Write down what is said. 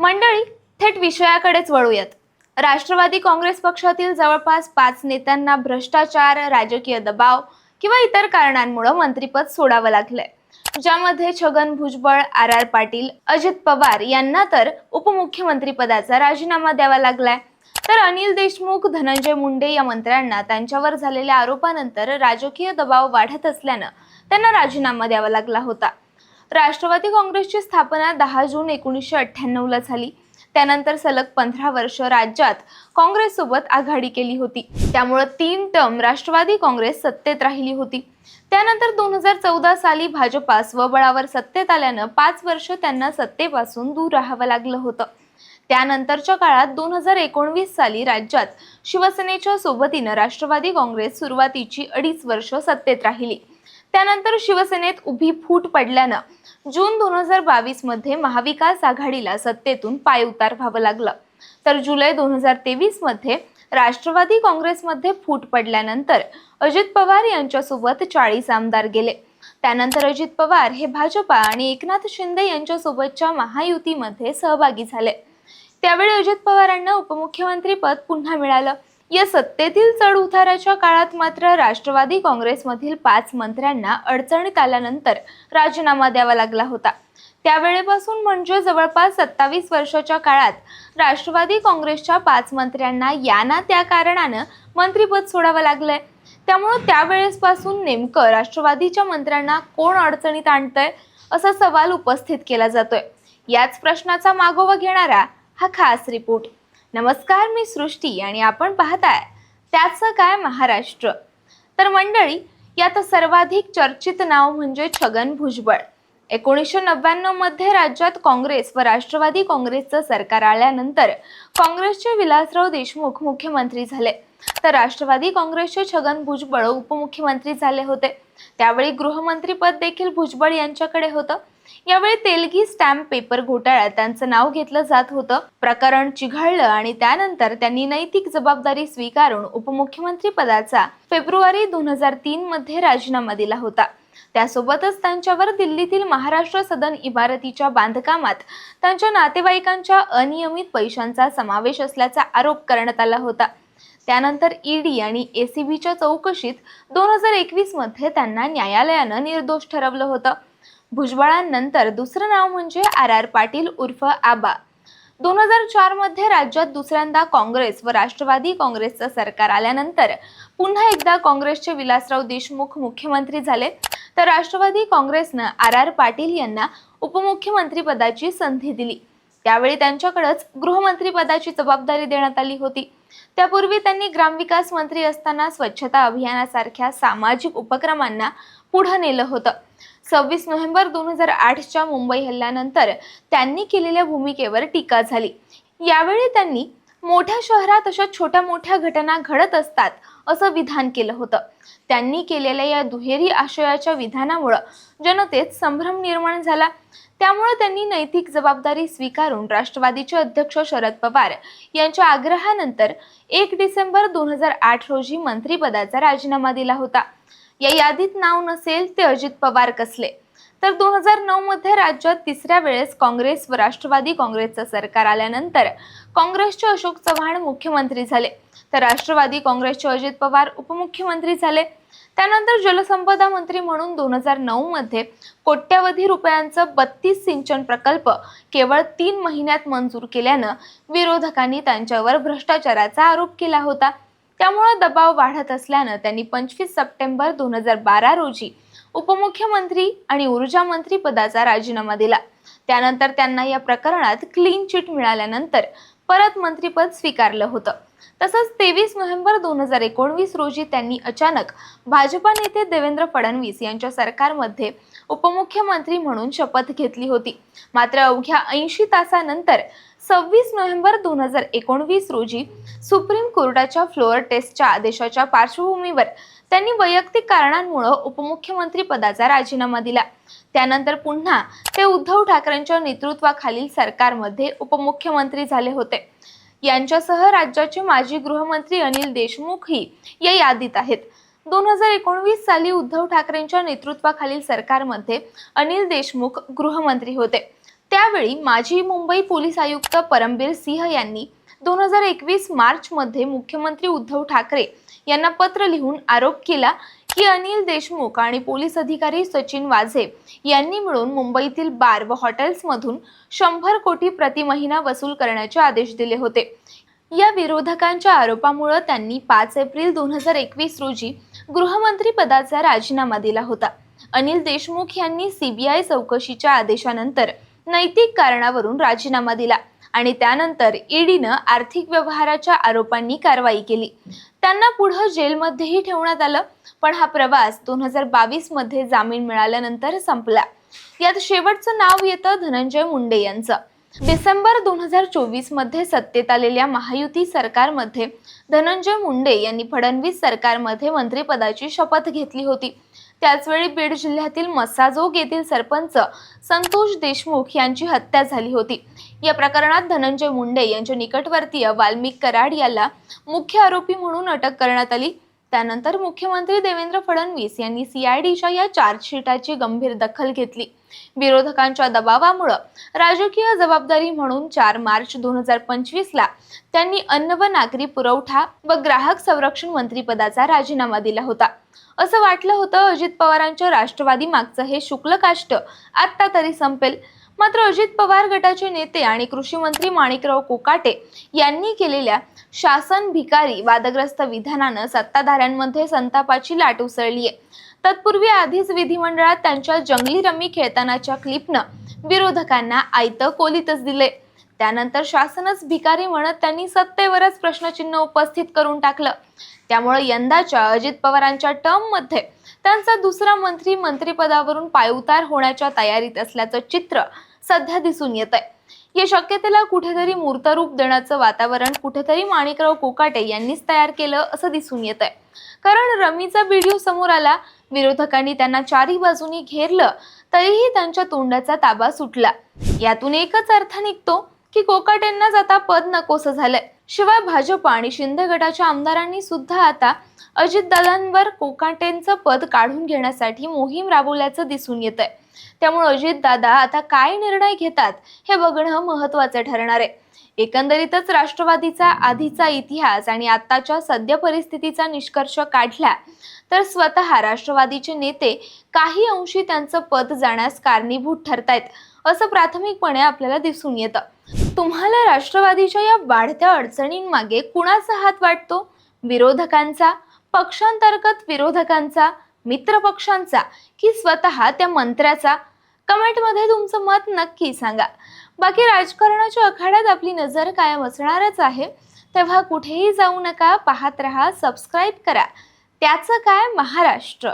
मंडळी थेट विषयाकडेच वळूयात. राष्ट्रवादी काँग्रेस पक्षातील जवळपास पाच नेत्यांना भ्रष्टाचार राजकीय दबाव किंवा इतर कारणांमुळे मंत्रिपद सोडावं लागलंय. ज्यामध्ये छगन भुजबळ आर आर पाटील अजित पवार यांना तर उपमुख्यमंत्रीपदाचा राजीनामा द्यावा लागलाय. तर अनिल देशमुख धनंजय मुंडे या मंत्र्यांना त्यांच्यावर झालेल्या आरोपानंतर राजकीय दबाव वाढत असल्यानं त्यांना राजीनामा द्यावा लागला होता. राष्ट्रवादी काँग्रेसची स्थापना दहा जून एकोणीसशे अठ्ठ्याण्णवला झाली. त्यानंतर सलग पंधरा वर्ष राज्यात काँग्रेससोबत आघाडी केली होती. त्यामुळं तीन टर्म राष्ट्रवादी काँग्रेस सत्तेत राहिली होती. त्यानंतर दोन हजार चौदा साली भाजपा स्वबळावर सत्तेत आल्यानं पाच वर्ष त्यांना सत्तेपासून दूर राहावं लागलं होतं. त्यानंतरच्या काळात दोन हजार एकोणवीस साली राज्यात शिवसेनेच्या सोबतीनं राष्ट्रवादी काँग्रेस सुरुवातीची अडीच वर्ष सत्तेत राहिली. त्यानंतर शिवसेनेत उभी फूट पडल्यानं जून दोन हजार बावीसमध्ये महाविकास आघाडीला सत्तेतून पायउतार व्हावं लागलं. तर जुलै दोन हजार तेवीसमध्ये राष्ट्रवादी काँग्रेसमध्ये फूट पडल्यानंतर अजित पवार यांच्यासोबत चाळीस आमदार गेले. त्यानंतर अजित पवार हे भाजपा आणि एकनाथ शिंदे यांच्यासोबतच्या महायुतीमध्ये सहभागी झाले. त्यावेळी अजित पवारांना उपमुख्यमंत्री पद पुन्हा मिळालं. या सत्तेतील चढ उताराच्या काळात मात्र राष्ट्रवादी काँग्रेसमधील पाच मंत्र्यांना अडचणीत आल्यानंतर राजीनामा द्यावा लागला होता. त्यावेळेपासून म्हणजे जवळपास सत्तावीस वर्षाच्या काळात राष्ट्रवादी काँग्रेसच्या पाच मंत्र्यांना या ना त्या कारणानं मंत्रिपद सोडावं लागलंय. त्यामुळं त्यावेळेसपासून नेमकं राष्ट्रवादीच्या मंत्र्यांना कोण अडचणीत आणतंय असा सवाल उपस्थित केला जातोय. याच प्रश्नाचा मागोवा घेणारा हा खास रिपोर्ट. नमस्कार मी सृष्टी आणि आपण पाहताय त्याचं काय महाराष्ट्र. तर मंडळी यात सर्वाधिक चर्चित नाव म्हणजे छगन भुजबळ. एकोणीसशे नव्याण्णवमध्ये राज्यात काँग्रेस व राष्ट्रवादी काँग्रेसचं सरकार आल्यानंतर काँग्रेसचे विलासराव देशमुख मुख्यमंत्री झाले. तर राष्ट्रवादी काँग्रेसचे छगन भुजबळ उपमुख्यमंत्री झाले होते. त्यावेळी गृहमंत्रीपद देखील भुजबळ यांच्याकडे होतं. यावेळी तेलगी स्टॅम्प पेपर घोटाळ्यात त्यांचं नाव घेतलं जात होतं. प्रकरण चिघळलं आणि त्यानंतर त्यांनी नैतिक जबाबदारी स्वीकारून उपमुख्यमंत्री पदाचा फेब्रुवारी दोन हजार तीन मध्ये राजीनामा दिला होता. त्यासोबतच त्यांच्यावर दिल्लीतील महाराष्ट्र सदन इमारतीच्या बांधकामात त्यांच्या नातेवाईकांच्या अनियमित पैशांचा समावेश असल्याचा आरोप करण्यात आला होता. त्यानंतर ईडी आणि एसीबीच्या चौकशीत दोन हजार एकवीसमध्ये त्यांना न्यायालयानं निर्दोष ठरवलं होतं. भुजबळांनंतर दुसरं नाव म्हणजे आर आर पाटील उर्फ आबा. दोन हजार चारमध्ये राज्यात दुसऱ्यांदा काँग्रेस व राष्ट्रवादी काँग्रेसचं सरकार आल्यानंतर पुन्हा एकदा काँग्रेसचे विलासराव देशमुख मुख्यमंत्री झाले. तर राष्ट्रवादी काँग्रेसनं आर आर पाटील यांना उपमुख्यमंत्री पदाची संधी दिली. त्यावेळी त्यांच्याकडेच गृहमंत्री पदाची जबाबदारी देण्यात आली होती. त्यापूर्वी त्यांनी ग्रामविकास मंत्री असताना स्वच्छता अभियानासारख्या सामाजिक उपक्रमांना पुढे नेलं होतं. सव्वीस नोव्हेंबर दोन हजार आठच्या मुंबई हल्ल्यानंतर त्यांनी केलेल्या भूमिकेवर टीका झाली. यावेळी त्यांनी मोठ्या शहरात अशा छोट्या मोठ्या घटना घडत असतात असं विधान केलं होतं. त्यांनी केलेल्या या दुहेरी आशयाच्या विधानामुळं जनतेत संभ्रम निर्माण झाला. त्यामुळे त्यांनी नैतिक जबाबदारी स्वीकारून राष्ट्रवादीचे अध्यक्ष शरद पवार यांच्या आग्रहानंतर एक डिसेंबर दोन हजार आठ रोजी मंत्रिपदाचा राजीनामा दिला होता. या यादीत नाव नसेल ते अजित पवार कसले? तर दोन हजार नऊ मध्ये राज्यात तिसऱ्या वेळेस काँग्रेस व राष्ट्रवादी काँग्रेसचं सरकार आल्यानंतर काँग्रेसचे अशोक चव्हाण मुख्यमंत्री झाले. तर राष्ट्रवादी काँग्रेसचे अजित पवार उपमुख्यमंत्री झाले. त्यानंतर जलसंपदा मंत्री म्हणून दोन हजार नऊ मध्ये कोट्यवधी रुपयांचं बत्तीस सिंचन प्रकल्प केवळ तीन महिन्यात मंजूर केल्यानं विरोधकांनी त्यांच्यावर भ्रष्टाचाराचा आरोप केला होता. त्यामुळे दबाव वाढत असल्यानं त्यांनी पंचवीस सप्टेंबर दोन हजार बारा रोजी उपमुख्यमंत्री आणि ऊर्जा मंत्री पदाचा राजीनामा दिला. त्यानंतर त्यांना या प्रकरणात क्लीन चिट मिळाल्यानंतर परत मंत्रीपद स्वीकारलं होतं. तसंच तेवीस नोव्हेंबर दोन हजार एकोणवीस रोजी त्यांनी अचानक भाजपा नेते देवेंद्र फडणवीस यांच्या सरकारमध्ये उपमुख्यमंत्री म्हणून शपथ घेतली होती. मात्र अवघ्या ऐंशी तासानंतर सव्वीस नोव्हेंबर दोन हजार एकोणवीस रोजी सुप्रीम कोर्टाच्या फ्लोअर टेस्टच्या आदेशाच्या पार्श्वभूमीवर त्यांनी वैयक्तिक कारणांमुळे उपमुख्यमंत्री पदाचा राजीनामा दिला. त्यानंतर पुन्हा ते उद्धव ठाकरेंच्या नेतृत्वाखालील सरकारमध्ये उपमुख्यमंत्री झाले होते. यांच्यासह राज्याचे माजी गृहमंत्री अनिल देशमुखही या यादीत आहेत. दोन हजार एकोणवीस साली उद्धव ठाकरेंच्या नेतृत्वाखालील सरकारमध्ये अनिल देशमुख गृहमंत्री होते. त्यावेळी माजी मुंबई पोलीस आयुक्त परमबीर सिंह यांनी दोन हजार एकवीस मार्चमध्ये मुख्यमंत्री उद्धव ठाकरे यांना पत्र लिहून आरोप केला की अनिल देशमुख आणि पोलीस अधिकारी सचिन वाझे यांनी मिळून मुंबईतील बार व हॉटेल्समधून शंभर कोटी प्रति महिना वसूल करण्याचे आदेश दिले होते. या विरोधकांच्या आरोपामुळे त्यांनी पाच एप्रिल दोन हजार एकवीस रोजी गृहमंत्री पदाचा राजीनामा दिला होता. अनिल देशमुख यांनी सीबीआय चौकशीच्या आदेशानंतर नैतिक कारणावरून राजीनामा दिला आणि त्यानंतर ईडीनं आर्थिक व्यवहाराच्या आरोपांनी कारवाई केली. त्यांना पुढं जेलमध्येही ठेवण्यात आलं पण हा प्रवास दोन हजार बावीसमध्ये जामीन मिळाल्यानंतर संपला. यात शेवटचं नाव येतं धनंजय मुंडे यांचं. डिसेंबर दोन हजार चोवीसमध्ये सत्तेत आलेल्या महायुती सरकारमध्ये धनंजय मुंडे यांनी फडणवीस सरकारमध्ये मंत्रिपदाची शपथ घेतली होती. त्याचवेळी बीड जिल्ह्यातील मसाजोग येथील सरपंच संतोष देशमुख यांची हत्या झाली होती. या प्रकरणात धनंजय मुंडे यांच्या निकटवर्तीय वाल्मिक कराड याला मुख्य आरोपी म्हणून अटक करण्यात आली. त्यानंतर मुख्यमंत्री देवेंद्र फडणवीस यांनी सीआयडीच्या या चार्जशीटाची गंभीर दखल घेतली. विरोधकांच्या दबावामुळं राजकीय जबाबदारी म्हणून चार मार्च दोन हजार पंचवीसला त्यांनी अन्न व नागरी पुरवठा व ग्राहक संरक्षण मंत्रीपदाचा राजीनामा दिला होता. असं वाटलं होतं अजित पवारांच्या राष्ट्रवादी मागचं हे शुक्ल काष्ट आत्ता तरी संपेल. मात्र अजित पवार गटाचे नेते आणि कृषी मंत्री माणिकराव कोकाटे यांनी केलेल्या शासन भिकारी वादग्रस्त विधानानं सत्ताधाऱ्यांमध्ये संतापाची लाट उसळली आहे. तत्पूर्वी आधीच विधिमंडळात त्यांच्या जंगली रमी खेळतानाच्या क्लिपनं विरोधकांना आयतं कोलीतच दिले. त्यानंतर शासनच भिकारी म्हणत त्यांनी सत्तेवरच प्रश्नचिन्ह उपस्थित करून टाकलं. त्यामुळे यंदाच्या अजित पवारांच्या टर्ममध्ये त्यांचा दुसरा मंत्री मंत्रिपदावरून पायउतार होण्याच्या तयारीत असल्याचं चित्र सध्या दिसून येत आहे. या शक्यतेला कुठेतरी मूर्तरूप देण्याचं वातावरण कुठेतरी माणिकराव कोकाटे यांनीच तयार केलं असं दिसून येत आहे. कारण रमीचा व्हिडिओ समोर आला विरोधकांनी त्यांना चारी बाजूनी घेरलं तरीही त्यांच्या तोंडाचा ताबा सुटला. यातून एकच अर्थ निघतो की कोकाटेंनाच आता पद नकोसं झालंय. शिवाय भाजप आणि शिंदे गटाच्या आमदारांनी सुद्धा आता अजितदादांवर कोकाटेंचं पद काढून घेण्यासाठी मोहीम राबवल्याचं दिसून येत आहे त्यामुळे अजितदादा आता काय निर्णय घेतात हे बघणं महत्वाचं ठरणार आहे. एकंदरीतच राष्ट्रवादीचा आधीचा इतिहास आणि आत्ताच्या सद्य परिस्थितीचा निष्कर्ष काढला तर स्वतः राष्ट्रवादीचे नेते काही अंशी त्यांचं पद जाण्यास कारणीभूत ठरतायत असं प्राथमिकपणे आपल्याला दिसून येतं. तुम्हाला राष्ट्रवादीच्या या वाढत्या अडचणींमागे कुणाचा हात वाटतो? विरोधकांचा? पक्षांतर्गत विरोधकांचा मित्रपक्षांचा की स्वतः त्या मंत्र्याचा? कमेंटमध्ये तुमचं मत नक्की सांगा. बाकी राजकारणाच्या आखाड्यात आपली नजर कायम असणारच आहे. तेव्हा कुठेही जाऊ नका पाहत रहा सबस्क्राईब करा. त्याचं काय? महाराष्ट्र.